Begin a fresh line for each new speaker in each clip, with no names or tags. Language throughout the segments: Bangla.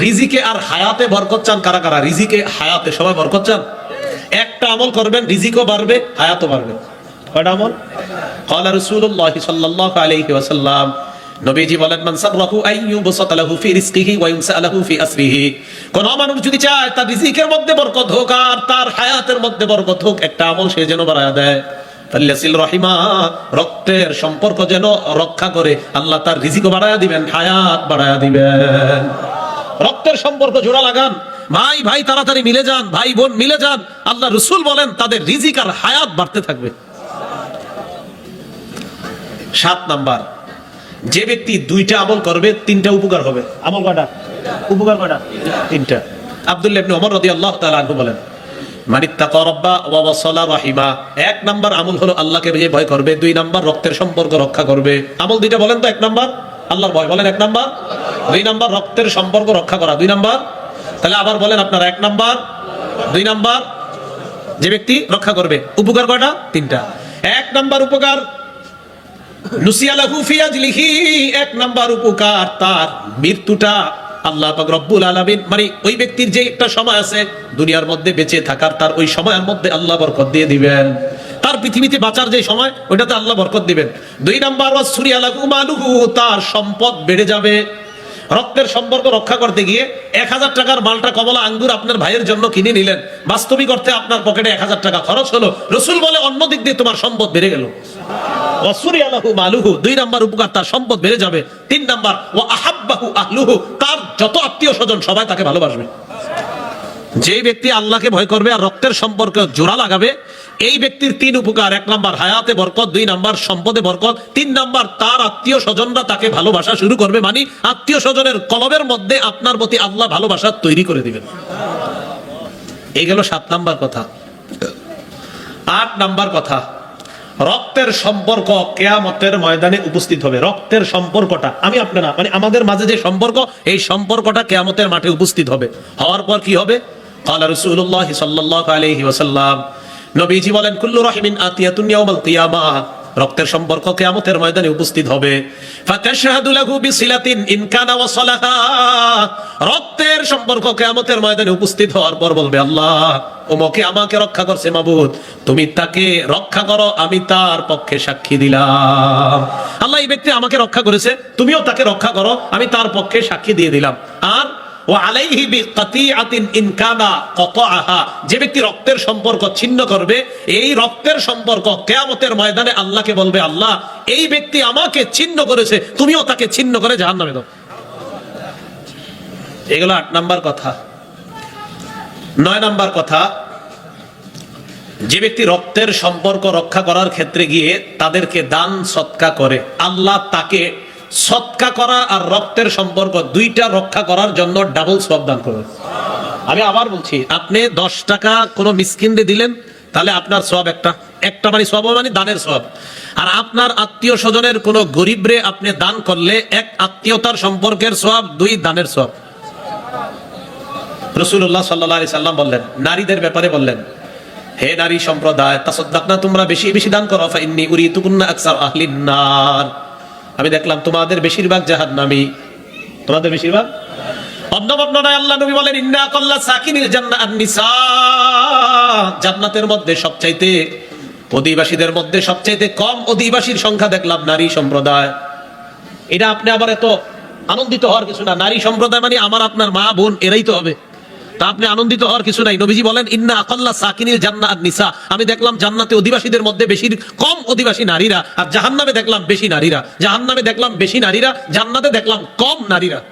রিজিকে আর হায়াতে বরকত চান কারা কারা? রিজিকে, হায়াতে। সবাই বরকত চান? একটা আমল করবেন, রিজিকও বাড়বে, হায়াতও বাড়বে। কয়টা আমল? কলা রসুল্লাহ সাল্লাহ আলহি ওয়াসাল্লাম। নবীজি বলেন, মান সাররাহু আইয়ু বসাতালাহু ফি রিজকিহি ওয়া ইউসালাহু ফি আসরিহি। কোন মানুষ যদি চায় তার রিজিকের মধ্যে বরকত হোক আর তার হায়াতের মধ্যে বরকত হোক, একটা আমল সে যেন বাড়ায় দেয়। ফাল্লাসিল রহিমা, রক্তের সম্পর্ক যেন রক্ষা করে, আল্লাহ তার রিজিকও বাড়ায় দিবেন, হায়াত বাড়ায় দিবেন। রক্তের সম্পর্ক জোড়া লাগান। ভাই ভাই তাড়াতাড়ি মিলে যান ভাই বোন মিলে যান। আল্লাহ রসুল বলেন তাদের রিজিক আর হায়াত বাড়তে থাকবে। সাত নাম্বার যে ব্যক্তি দুইটা আমল করবে তিনটা উপকার হবে। আমল কয়টা? উপকার কয়টা? তিনটা। আব্দুল্লাহ ইবনে ওমর রাদিয়াল্লাহু তাআলা আনহু বলেন রাব্বা ওয়া ওয়াসালা রাহিমা। এক নাম্বার আমল হলো আল্লাহকে যে ভয় করবে দুই নাম্বার রক্তের সম্পর্ক রক্ষা করবে। আমল দুইটা বলেন তো এক নাম্বার। আল্লাহর ভয়। বলেন এক নাম্বার। দুই নাম্বার, রক্তের সম্পর্ক রক্ষা করা। দুই নাম্বার, তাহলে আবার বলেন আপনারা এক নাম্বার। দুই নাম্বার, যে ব্যক্তি রক্ষা করবে। উপকার কয়টা? তিনটা। এক নাম্বার উপকার এক নাম্বার উপকার, তার মৃত্যুটা আল্লাহ রব্বুল আলামিন মানে ওই ব্যক্তির যে একটা সময় আছে, দুনিয়ার মধ্যে বেঁচে থাকার তার ওই সময়ের মধ্যে আল্লাহ বরকত দিয়ে দিবেন। তার পৃথিবীতে বাঁচার যে সময়, ওইটাতে আল্লাহ বরকত দিবেন। দুই নাম্বার তার সম্পদ বেড়ে যাবে। রক্তের সম্পর্ক রক্ষা করতে গিয়ে এক হাজার টাকার মালটা কমলা আঙ্গুর আপনার ভাইয়ের জন্য কিনে নিলেন। বাস্তবিক অর্থে আপনার পকেটে এক হাজার টাকা খরচ হলো। রসুল বলে, অন্য দিক দিয়ে তোমার সম্পদ বেড়ে গেল। দুই নাম্বার উপকার, তার সম্পদ বেড়ে যাবে। তিন নাম্বার ও আহাব্বাহু আহলুহু, তার যত আত্মীয় স্বজন সবাই তাকে ভালোবাসবে। যে ব্যক্তি আল্লাহকে ভয় করবে আর রক্তের সম্পর্কে জোড়া লাগাবে, এই ব্যক্তির তিন উপকার। এক নাম্বার হায়াতে বরকত, দুই নাম্বার সম্পদে বরকত, তিন নাম্বার তার আত্মীয় স্বজনরা তাকে ভালোবাসা শুরু করবে মানে আত্মীয় স্বজনের কলবের মধ্যে আপনার প্রতি আল্লাহ ভালোবাসা তৈরি করে দিবেন। এই গেল সাত নাম্বার কথা। আট নাম্বার কথা, রক্তের সম্পর্ক কেয়ামতের ময়দানে উপস্থিত হবে। রক্তের সম্পর্কটা, আমি আপনারা মানে আমাদের মাঝে যে সম্পর্ক, এই সম্পর্কটা কেয়ামতের মাঠে উপস্থিত হবে। হওয়ার পর কি হবে? قال رسول الله صلى الله عليه وسلم নবীজি বলেন কুল্লু রাহিমিন আতিয়াতুন ইয়াউমাল কিয়ামাহ রক্তের সম্পর্ক কিয়ামতের ময়দানে উপস্থিত হবে ফাতাশহাদু লাহু বিসিলাতিন ইন কানা ওয়াসালাহা রক্তের সম্পর্ক কিয়ামতের ময়দানে উপস্থিত হওয়ার পর বলবে আল্লাহ ওমকে আমাকে রক্ষা করছে মাবুদ তুমি তাকে রক্ষা করো আমি তার পক্ষে সাক্ষী দিলাম আল্লাহ এই ব্যক্তি আমাকে রক্ষা করেছে তুমিও তাকে রক্ষা করো আমি তার পক্ষে সাক্ষী দিয়ে দিলাম আর ও যে ব্যক্তি রক্তের সম্পর্ক ছিন্ন করবে, এই রক্তের সম্পর্ক কিয়ামতের ময়দানে আল্লাহকে বলবে, আল্লাহ, এই ব্যক্তি আমাকে ছিন্ন করেছে, তুমিও তাকে ছিন্ন করে জাহান্নামে দাও। এগুলো আট নাম্বার কথা। নয় নাম্বার কথা, যে ব্যক্তি রক্তের সম্পর্ক রক্ষা করার ক্ষেত্রে গিয়ে তাদেরকে দান সৎকা করে, আল্লাহ তাকে সৎকা করা আর রক্তের সম্পর্ক দুইটা রক্ষা করার জন্য ডাবল সব দান করবে আমি আবার বলছি, আপনি দশ টাকা কোনো মিসকিনরে দিলেন, তাহলে আপনার সব একটা। একটা মানে সব মানে দানের সব আর আপনার আত্মীয় স্বজনের কোনো গরিবরে আপনি দান করলে এক আত্মীয়তার সম্পর্কের সব দুই দানের সব রসুল্লাহ সাল্লাহ সাল্লাম বললেন, নারীদের ব্যাপারে বললেন, হে নারী সম্প্রদায় তাসদ্দাক না তোমরা বেশি বেশি দান করো, ফাইন্নি উরি তুকুন্না আকসার আহলিন নার। আমি দেখলাম তোমাদের বেশিরভাগ জাহান্নামী। তোমাদের বেশিরভাগ? নবী বলেন জান্নাতের মধ্যে অধিবাসীদের মধ্যে কম অধিবাসীর সংখ্যা দেখলাম নারী সম্প্রদায়। এটা আপনি আবার এত আনন্দিত হওয়ার কিছু না। নারী সম্প্রদায় মানে আমার, আপনার মা, বোন, এরাই তো হবে। তা আপনি আনন্দিত হওয়ার কিছু নাই। নবীজি বলেন, ইন্না আকাল্লা সাকিনিল জান্নাত আন-নিসা আমি দেখলাম জান্নাতে অধিবাসীদের মধ্যে বেশি কম অধিবাসী নারীরা, আর জাহান্নামে দেখলাম বেশি নারীরা। জাহান্নামে দেখলাম বেশি নারীরা, জান্নাতে দেখলাম কম নারীরা।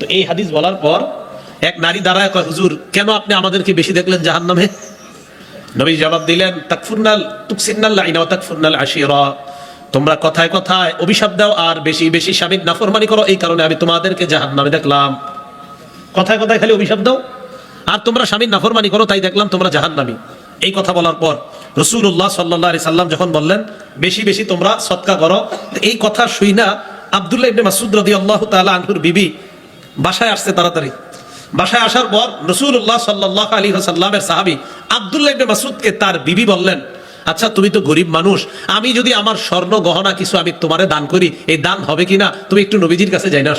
তো এই হাদিস বলার পর এক নারী দাঁড়ায় কয়, হুজুর, কেন আপনি আমাদেরকে বেশি দেখলেন জাহান্নামে? নবী জবাব দিলেন, তাকফুরনাল তুকসিন্নাল লাইনা তাকফুরনাল আশিরা। তোমরা কথায় কথায় অভিশাপ দাও আর বেশি বেশি স্বামীর নাফরমানি করো। এই কারণে আমি তোমাদেরকে জাহান্নামে দেখলাম। কথায় কথায় খালি অভিশাপ দাও। আর তোমরা স্বামীর নাফরমানি করো, তাই দেখলাম তোমরা জাহান্নামী। এই কথা বলার পর রসুল্লাহ সাল্লাহ সাল্লাম যখন বললেন, বেশি বেশি তোমরা সৎকা করো এই কথা শুই না আবদুল্লাহ ইবনে মাসুদ রদি আল্লাহ তালা আনহুর বিবি বাসায় আসছে তাড়াতাড়ি। বাসায় আসার পর রসুল্লাহ সাল্লাহ আলী সাল্লামের সাহাবি আবদুল্লাহ ইবনে মাসুদকে তার বিবি বললেন আচ্ছা তুমি তো গরিব মানুষ, আমি যদি আমার স্বর্ণ গহনা কিছু আমি তোমারে দান করি, এই দান হবে কিনা? তুমি একটু নবীজির কাছে যাই না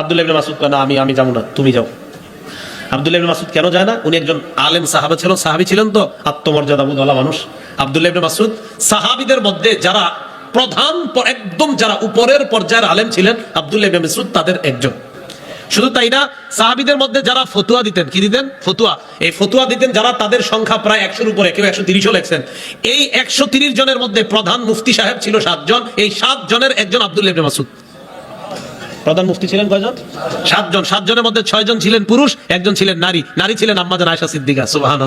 আব্দুল্লাহ ইবনে মাসুদ কয়, না, আমি আমি যাব না, তুমি যাও। আব্দুল্লাহ ইবনে মাসুদ কেন যায় না? উনি একজন আলেম সাহাবা ছিলেন সাহাবী ছিলেন তো আত্মমর্যাদা বোধওয়ালা মানুষ। আব্দুল্লাহ ইবনে মাসুদ সাহাবীদের মধ্যে যারা প্রধান একদম যারা উপরের পর্যায়ের আলেম ছিলেন, আব্দুল্লাহ ইবনে মাসুদ তাদের একজন। শুধু তাই না, সাহাবিদের মধ্যে যারা ফতুয়া দিতেন, কি দিতেন? ফতুয়া। এই ফতুয়া দিতেন যারা তাদের সংখ্যা প্রায় একশোর উপরে, কেউ একশো তিরিশও লেখছেন। এই একশো তিরিশ জনের মধ্যে প্রধান মুফতি সাহেব ছিল সাতজন, এই সাত জনের একজন আব্দুল্লাহ ইবনে মাসুদ প্রধান মুফতি ছিলেন কয়জন? সাতজন। সাতজনের মধ্যে ছয়জন ছিলেন পুরুষ, একজন ছিলেন নারী। নারী ছিলেন আম্মাজান আয়সা সিদ্দিকা সুবাহান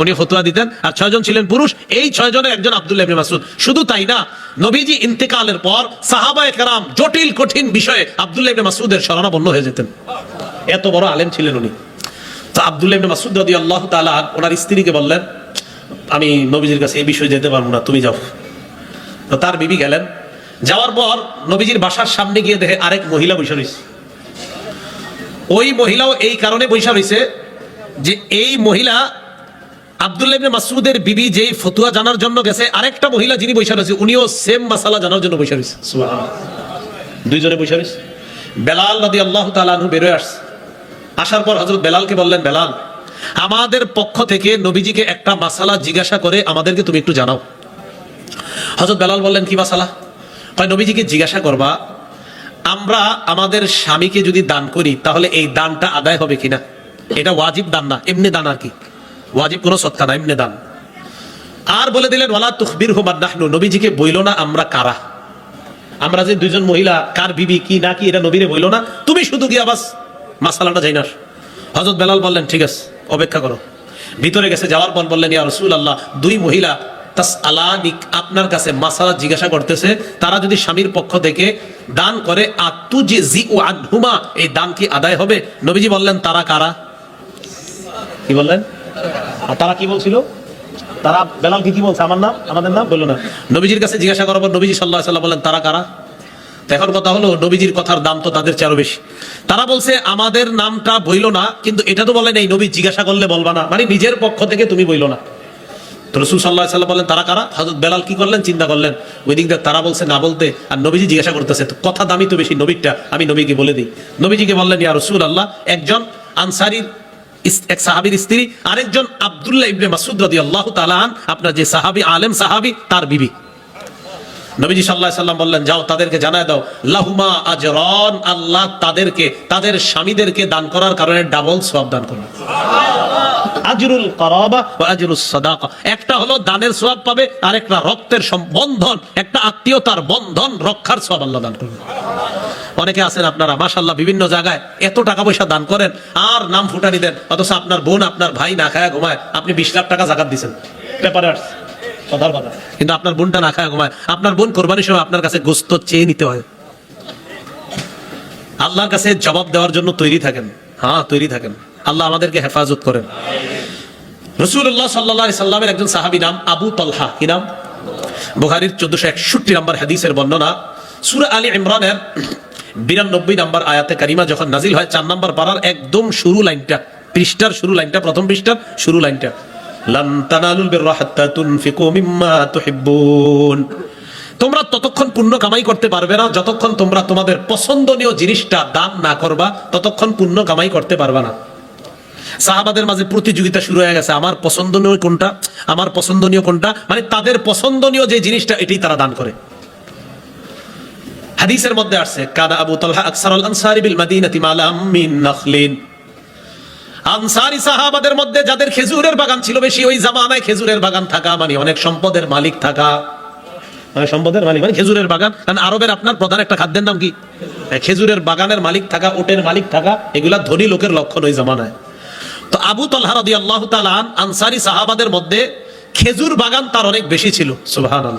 উনি ফতুয়া দিতেন। আর ছয়জন ছিলেন পুরুষ, এই ছয়জনের একজন আব্দুল্লাহ ইবনে মাসুদ শুধু তাই না, নবীজি ইন্তেকালের পর সাহাবায়ে কেরাম জটিল, কঠিন বিষয়ে আব্দুল্লাহ ইবনে মাসুদের শরণাপন্ন হয়ে যেতেন। এত বড় আলেম ছিলেন উনি। তো আব্দুল্লাহ ইবনে মাসুদ রাদিয়াল্লাহু তাআলা ওনার স্ত্রীকে বললেন, আমি নবীজির কাছে এই বিষয়ে যেতে পারব না, তুমি যাও। তো তার বিবি গেলেন। যাওয়ার পর নবীজির বাসার সামনে গিয়ে দেখে আরেক মহিলা বসে রয়েছে। ওই মহিলাও এই কারণে বৈশা রয়েছে যে এই মহিলা আব্দুল্লাহ ইবনে মাসউদের বিবি যেই ফতুয়া জানার জন্য গেছে, আরেকটা মহিলা যিনি বৈশা রয়েছে, উনিও সেম মাসালা জানার জন্য বৈশা রয়েছে। দুইজনে বৈশা রয়েছে। বেলাল নদী আল্লাহ তালু বেরোয় আসছে। আসার পর হজরত বেলালকে বললেন, বেলাল, আমাদের পক্ষ থেকে নবীজিকে একটা মাসালা জিজ্ঞাসা করে আমাদেরকে তুমি একটু জানাও। হজরত বেলাল বললেন, কি মাসালা? কয়, নবীজিকে জিজ্ঞাসা করবা, আমরা আমাদের স্বামীকে যদি দান করি, তাহলে এই দানটা আদায় হবে কিনা? এটা ওয়াজিব দান না, এমনি দান আর কি। ওয়াজিব কোনো সৎকা না, এমনি দান। আর বলে দিলেন, ওয়ালা তুখবির হুমার নাহনু নবীজিকে বইল না, আমরা কারা? আমরা যে দুইজন মহিলা, কার বিবি, কি না কি, এটা নবীরে বইল না। তুমি শুধু গিয়া বাস, মাসালাটা যাই না হজরত বেলাল বললেন, ঠিক আছে, অপেক্ষা করো। ভিতরে গেছে, যাওয়ার পর বললেন, ইয়া রসুল আল্লাহ দুই মহিলা আপনার কাছে মাসালা জিজ্ঞাসা করতেছে, তারা যদি স্বামীর পক্ষ থেকে দান করে আত্মু যে জি ও এই দান কি আদায় হবে? নবীজি বললেন, তারা কারা? কি বললেন? তারা কি বলছিল? তারা বেলাল কি বলছে? আমার নাম? আমাদের নাম? বলল না। নবীজির কাছে জিজ্ঞাসা করার পর নবীজি সাল্লাহ সাল্লাম বললেন, তারা কারা? এখন কথা হলো, নবীজির কথার দাম তো তাদের চেয়ে বেশি। তারা বলছে, আমাদের নামটা বইল না, কিন্তু এটা তো বলে নেই, নবী জিজ্ঞাসা করলে বলবা না। মানে নিজের পক্ষ থেকে তুমি বইল না। তো রসুল সাল্লাহ সাল্লাম বললেন তারা কারা? হজরত বেলাল কি করলেন? চিন্তা করলেন। ওই দিক দিয়ে তারা বলছে, না বলতে। আর নবীজি জিজ্ঞাসা করতেছে কথা দামি তো বেশি, নবীরটা? আমি নবীকে বলে দিই। নবীজিকে বললেন, ইয়া রসুল আল্লাহ একজন আনসারির এক সাহাবীর স্ত্রী, আরেকজন আব্দুল্লাহ ইবনে মাসুদ রাদিয়াল্লাহু তাআলা আন আপনার যে সাহাবী, আলেম সাহাবী, তার বিবি। নবীজি সাল্লাহ সাল্লাম বললেন, যাও, তাদেরকে জানায় দাও। লাহুমা আজরান, আল্লাহ তাদেরকে, তাদের স্বামীদেরকে দান করার কারণে ডাবল সওয়াব দান করবেন আজরুল করাবা ও আজরুস সাদাকা। একটা হলো দানের সওয়াব পাবে আর একটা রক্তের বন্ধন, একটা আত্মীয়তার বন্ধন, রক্ষার সওয়াব আল্লাহ দান করবেন অনেকে আছেন আপনারা মাশাল্লাহ বিভিন্ন জায়গায় এত টাকা পয়সা দান করেন, আর নাম ফুটানি দেন, অথচ আপনার বোন, আপনার ভাই না খায় ঘুমায়, আপনি বিশ লাখ টাকা জাকাত দিচ্ছেন পেপারে কথার কথা। কিন্তু আপনার বোনটা না খায় ঘুমায়, আপনার বোন কোরবানির সময় আপনার কাছে গোস্ত চেয়ে নিতে হয়। আল্লাহর কাছে জবাব দেওয়ার জন্য তৈরি থাকেন। হ্যাঁ তৈরি থাকেন। আল্লাহ আমাদেরকে হেফাজত করেন। রসুল্লাহ সাল্লাহ সাল্লামের একজন সাহাবী নাম আবু তলহা। কি নাম? বুখারির চোদ্দশো একষট্টি নম্বর হাদিসের বর্ণনা। সুরা আলী ইমরানের বিরানব্বই নম্বর আয়াতে কারিমা যখন নাজিল হয়, চার নম্বর পাড়ার একদম শুরু লাইনটা, পৃষ্ঠার শুরু লাইনটা, প্রথম পৃষ্ঠার শুরু লাইনটা। লান তানালুল বিররা হাত্তা তুনফিকু মিম্মা তুহিব্বুন। তোমরা ততক্ষণ পুণ্য কামাই করতে পারবে না, যতক্ষণ তোমরা তোমাদের পছন্দনীয় জিনিসটা দান না করবা, ততক্ষণ পুণ্য কামাই করতে পারবা না। সাহাবাদের মাঝে প্রতিযোগিতা শুরু হয়ে গেছে। আমার পছন্দনীয় কোনটা? আমার পছন্দনীয় কোনটা? মানে তাদের পছন্দনীয় যে জিনিসটা, এটাই তারা দান করে। হাদিসের মধ্যে আসছে, কাদা আবু তালহা আকসার আল আনসারি বিল মাদিনাতি মালাম মিন নাখলিন। আনসারি সাহাবাদের মধ্যে যাদের খেজুরের বাগান ছিল বেশি, ওই জামানায় খেজুরের বাগান থাকা মানে অনেক সম্পদের মালিক থাকা। মানে সম্পদের মালিক মানে খেজুরের বাগান। কারণ আরবের আপনার প্রধান একটা খাদ্যের নাম কি? খেজুরের বাগানের মালিক থাকা, ওটের মালিক থাকা, এগুলা ধনী লোকের লক্ষণ ওই জামানায়। তো আবু তলহা রাদি আল্লাহ তালান আনসারি সাহাবাদের মধ্যে খেজুর বাগান তার অনেক বেশি ছিল। সুবাহান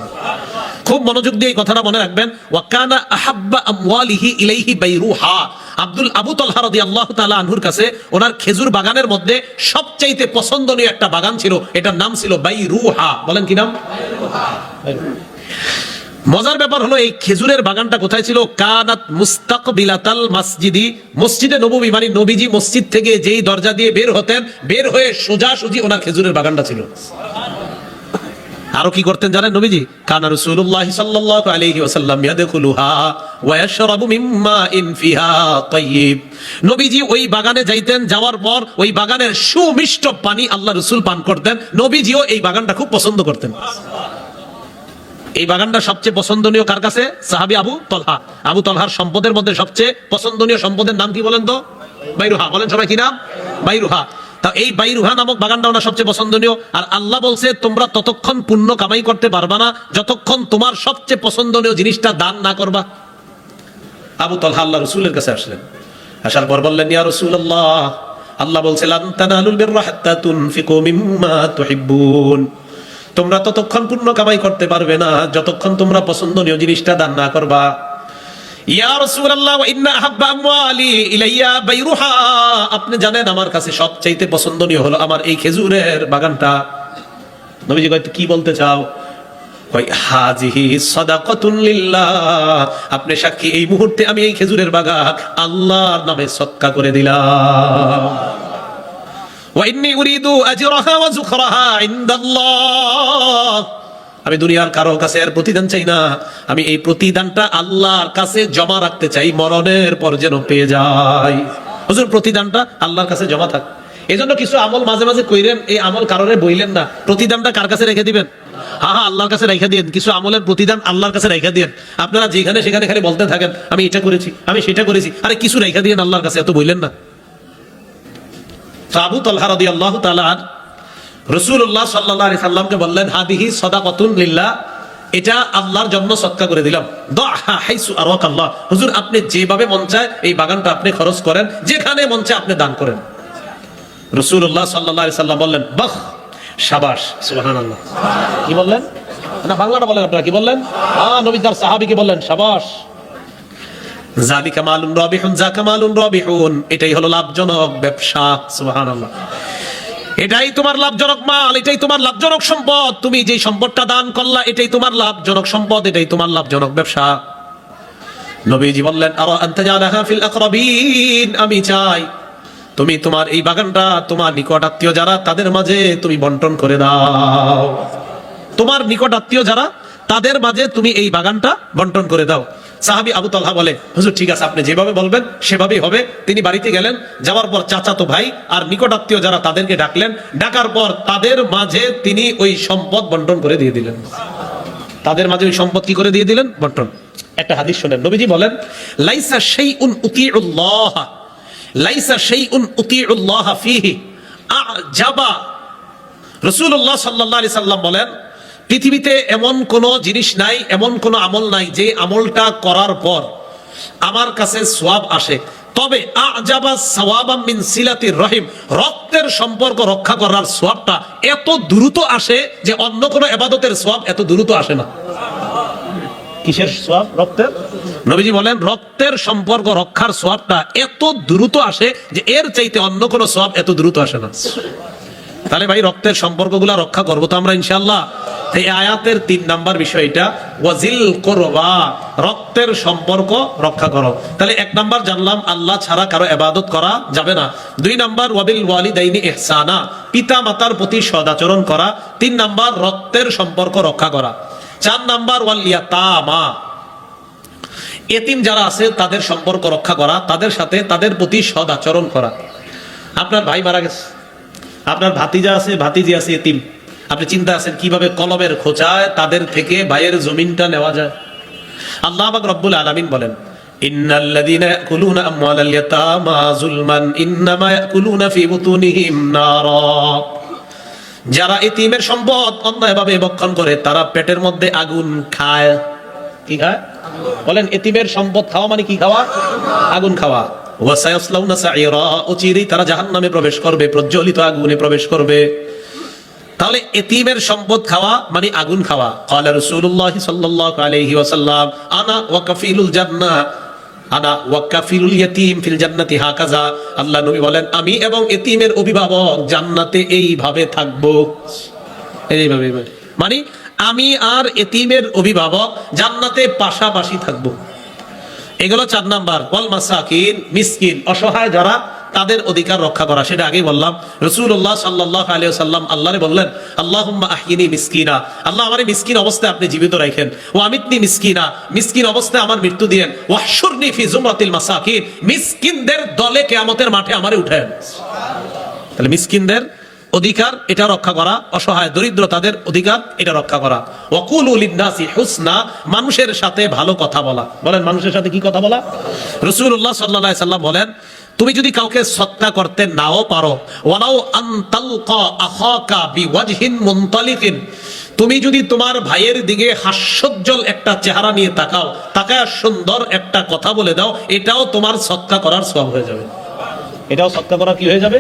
খুব মনোযোগ দিয়ে এই কথাটা মনে রাখবেন। ওয়াকানা আহাব্বা আমওয়ালিহি ইলাইহি বাইরুহা। আব্দুল আবু তলহা রাদি আল্লাহ তাআলা আনহুর কাছে ওনার খেজুর বাগানের মধ্যে সবচাইতে পছন্দনীয় একটা বাগান ছিল। এটার নাম ছিল বাইরুহা। বলেন কি নাম? মজার ব্যাপার হলো এই খেজুরের বাগানটা কোথায় ছিল? কানাত মুস্তাকবিলাতাল মসজিদি, মসজিদে নববী মানে নবীজি মসজিদ থেকে যেই দরজা দিয়ে বের হতেন, বের হয়ে সোজা সুজি ওনার খেজুরের বাগানটা ছিল। আরও কি করতেন জানেন নবীজি? কানা রাসূলুল্লাহ সাল্লাল্লাহু আলাইহি ওয়াসাল্লাম ইয়াদখুলুহা ওয়া ইয়াশরাবু মিম্মা ইন ফিহা তাইয়িব নবীজি ওই বাগানে যাইতেন, যাওয়ার পর ওই বাগানের সুমিষ্ট পানি আল্লাহ রাসূল পান করতেন। নবীজিও এই বাগানটা খুব পছন্দ করতেন। এই বাগানটা সবচেয়ে পছন্দনীয় কার কাছে? সাহাবি আবু তলহা। আবু তলহার সম্পদের মধ্যে সবচেয়ে পছন্দনীয় সম্পদের নাম কি বলেন তো? বাইরুহা। বলেন সবাই কি নাম? বাইরুহা। তা এই বাইরুহা নামক বাগানটা ওনার সবচেয়ে পছন্দনীয়। আর আল্লাহ বলছে, তোমরা ততক্ষণ পুণ্য কামাই করতে পারবা না। যতক্ষণ তোমার সবচেয়ে পছন্দনীয় জিনিসটা দান না করবা। আবু তলহা আল্লাহ রসুলের কাছে আসলেন। আসার পর বললেন, ইয়া রসুল্লাহ আল্লাহ বলছে, লান তানালুল বিররা হাত্তা তুনফিকু মিম্মা তুহিব্বুন। তোমরা ততক্ষণ পূর্ণ কামাই করতে পারবে না। যতক্ষণ তোমরা পছন্দনীয় জিনিসটা দান না করবা। আপনি জানেন আমার কাছে সবচাইতে পছন্দনীয় হলো আমার এই খেজুরের বাগানটা। নবীজি কি বলতে চাও? আপনি সাক্ষী, এই মুহূর্তে আমি এই খেজুরের বাগান আল্লাহর নামে সদকা করে দিলাম। ওয়াইন্নি উরিদু আজরাহা ওয়া যুখরাহা ইনদাল্লাহ আমি দুনিয়ার কারও কাছে এর প্রতিদান চাই না। আমি এই প্রতিদানটা আল্লাহর কাছে জমা রাখতে চাই, মরণের পর যেন পেয়ে যাই। হুজুর, প্রতিদানটা আল্লাহর কাছে জমা থাক। এই জন্য কিছু আমল মাঝে মাঝে কইরেন, এই আমল কারণে বইলেন না। প্রতিদানটা কার কাছে রেখে দিবেন? হ্যাঁ হ্যাঁ আল্লাহর কাছে রেখে দিন কিছু আমলের প্রতিদান আল্লাহর কাছে রেখে দিন আপনারা যেখানে সেখানে খালি বলতে থাকেন, আমি এটা করেছি, আমি সেটা করেছি। আরে, কিছু রেখে দিন আল্লাহর কাছে, এত বইলেন না। আবু তলহা রাদি আল্লাহ তালার রসুল্লাহ সাল্লাহ সাল্লামকে বললেন, হাদিহি সদাকতুন লিল্লাহ। এটা আল্লাহর জন্য সৎকা করে দিলাম। আল্লাহ হুজুর, আপনি যেভাবে মন চায়, এই বাগানটা আপনি খরচ করেন, যেখানে মন চায় আপনি দান করেন। রসুল্লাহ সাল্লাহ সাল্লাম বললেন, বাহ, সাবাস কি বললেন? না, বাংলাটা বলেন আপনারা, কি বললেন? হ্যাঁ নবী তার সাহাবিকে বললেন, সাবাস। জালিকা মালুন রাবিহুন জাকা মালুন রাবিহুন। এটাই হলো লাভজনক ব্যবসা, সুবহানাল্লাহ। এটাই তোমার লাভজনক মাল, এটাই তোমার লাভজনক সম্পদ। তুমি যেই সম্পদটা দান করলা, এটাই তোমার লাভজনক সম্পদ, এটাই তোমার লাভজনক ব্যবসা। নবীজি বললেন, আর আনতা জালাহা ফিল আকরাবিন? আমি চাই তুমি তোমার এই বাগানটা, তোমার নিকট আত্মীয় যারা, তাদের মাঝে তুমি বন্টন করে দাও। তোমার নিকট আত্মীয় যারা, তাদের মাঝে তুমি এই বাগানটা বন্টন করে দাও। সাহাবি আবু তলহা বলে, হুজুর, ঠিক আছে, আপনি যেভাবে বলবেন, সেভাবেই হবে। তিনি বাড়িতে গেলেন, যাওয়ার পর চাচাতো ভাই আর নিকট আত্মীয় যারা তাদেরকে ডাকলেন, ডাকার পর তাদের মাঝে তিনি ওই সম্পদ বন্টন করে দিয়ে দিলেন। তাদের মাঝে ওই সম্পদ কি করে দিয়ে দিলেন? বন্টন। একটা হাদিস শোনেন, নবীজি বলেন, লাইসা শাইউন উতিউল্লাহ, লাইসা শাইউন উতিউল্লাহ ফিহি আজাবা। রসুল্লাহ সাল্লাহ সাল্লাম বলেন পৃথিবীতে এমন কোন জিনিস নাই, এমন কোন আমল নাই যে আমলটা করার পর আমার কাছে সোয়াব আসে। তবে রহিম, রক্তের সম্পর্ক রক্ষা করার সোয়াবটা এত দ্রুত আসে যে অন্য কোনো এবাদতের সোয়াব এত দ্রুত আসে না। কিসের সোয়াব রক্তের? নবীজি বলেন, রক্তের সম্পর্ক রক্ষার সোয়াবটা এত দ্রুত আসে যে এর চাইতে অন্য কোনো সোয়াব এত দ্রুত আসে না। তাহলে ভাই, রক্তের সম্পর্কগুলো রক্ষা করব তো আমরা ইনশাল্লাহ এই আয়াতের তিন নাম্বার বিষয় এটা। ওয়াজিল করবা, রক্তের সম্পর্ক রক্ষা করো। তাহলে এক নাম্বার জানলাম, আল্লাহ ছাড়া কারও এবাদত করা যাবে না। দুই নাম্বার, ওয়াবিল ওয়ালিদাইনি ইহসানা পিতা মাতার প্রতি সদাচরণ করা। তিন নাম্বার, রক্তের সম্পর্ক রক্ষা করা। চার নাম্বার ওয়ালিয়া তামা এতিম যারা আছে, তাদের সম্পর্ক রক্ষা করা, তাদের সাথে তাদের প্রতি সদাচরণ করা। আপনার ভাই মারা গেছে। আপনার ভাতিজা আছে, ভাতিজি আছে, এতিম। আপনি চিন্তা আছেন কীভাবে কলমের খোঁচায় তাদের থেকে ভাইয়ের জমিনটা নেওয়া যায়? আল্লাহ পাক রব্বুল আলামিন বলেন যারা এতিমের সম্পদ অন্যায়ভাবে ভক্ষণ করে, তারা পেটের মধ্যে আগুন খায়। কি খায়? বলেন, এতিমের সম্পদ খাওয়া মানে কি খাওয়া? আগুন খাওয়া। ওয়াসায়াসলাউনা জাহান্নামে প্রবেশ করবে, প্রজ্বলিত আগুনে প্রবেশ করবে। তাহলে এতিমের সম্পদ খাওয়া মানে আগুন খাওয়া। আনা ফিল জান্নাতি আল্লাহ নবী বলেন, আমি এবং এতিমের অভিভাবক জান্নাতে এইভাবে থাকব। এইভাবে। মানে আমি আর এতিমের অভিভাবক জান্নাতে পাশাপাশি থাকব। এগুলো চার নাম্বার, ওয়াল মাসাকিন, মিসকিন, অসহায় যারা তাদের অধিকার রক্ষা করা। সেটা আগেই বললাম। রসুল্লাহ সাল্লাহ আলিয়া সাল্লাম আল্লাহরে বললেন আল্লাহ আহিনী মিসকিনা। আল্লাহ আমার মিসকিন অবস্থায় আপনি জীবিত রাখেন। ও আমিতনি মিসকিনা। মিসকিন অবস্থায় আমার মৃত্যু দিয়েন। ওয়াহশুরনি ফি মাসাকিন। মিসকিনদের দলে কেয়ামতের মাঠে আমারে উঠেন তাহলে মিসকিনদের অধিকার, এটা রক্ষা করা। অসহায়, দরিদ্র তাদের অধিকার, এটা রক্ষা করা। ওয়াকুল উলিনাসি হুসনা, মানুষের সাথে ভালো কথা বলা। বলেন, মানুষের সাথে কি কথা বলা? রসুল্লাহ সাল্লাহ সাল্লাম বলেন, তুমি যদি কাউকে সত্তা করতে নাও পারো, ওয়ালাউ আনতালকা আখাকা বিওয়াজহিন মুনতালিকিন, তুমি যদি তোমার ভাইয়ের দিকে হাস্যোজ্জ্বল একটা চেহারা নিয়ে তাকাও, তাকায় সুন্দর একটা কথা বলে দাও, এটাও তোমার সৎকা করার সব হয়ে যাবে। এটাও সৎকা করা কি হয়ে যাবে?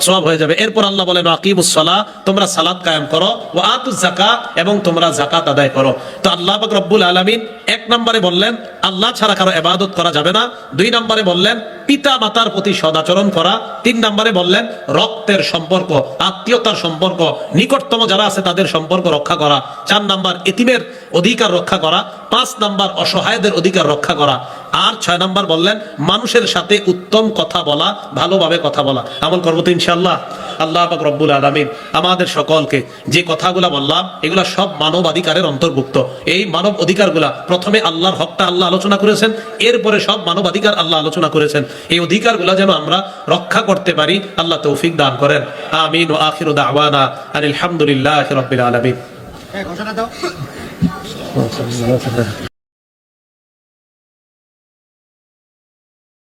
সব হয়ে যাবে। এরপর আল্লাহ বলেন আকিবুসলা তোমরা সালাদ কায়েম করো। ও আতু জাকাত এবং তোমরা জাকাত আদায় করো। তো আল্লাহ রব্বুল আলামিন এক নম্বরে বললেন, আল্লাহ ছাড়া কারও ইবাদত করা যাবে না। দুই নম্বরে বললেন পিতা মাতার প্রতি সদাচরণ করা। তিন নম্বরে বললেন, রক্তের সম্পর্ক, আত্মীয়তার সম্পর্ক, নিকটতম যারা আছে তাদের সম্পর্ক রক্ষা করা। চার নাম্বার, এতিমের অধিকার রক্ষা করা। পাঁচ নাম্বার, অসহায়দের অধিকার রক্ষা করা। আর ছয় নাম্বার বললেন, মানুষের সাথে উত্তম কথা বলা, ভালোভাবে কথা বলা। আমল করব তো ইনশাল্লাহ আল্লাহ পাক রব্বুল আলমিন আমাদের সকলকে যে কথাগুলা বললাম, এগুলা সব মানব অধিকারের অন্তর্ভুক্ত। এই মানব অধিকারগুলা প্রথমে আল্লাহর হকটা আল্লাহ আলোচনা করেছেন, এরপরে সব মানবাধিকার আল্লাহ আলোচনা করেছেন। এই অধিকারগুলো যেন আমরা রক্ষা করতে পারি, আল্লাহ তৌফিক দান করেন। আমিন ও আখির দাওয়ানা আলহামদুলিল্লাহ রবিল আলমিন।
হ্যাঁ ঘোষণা দাও।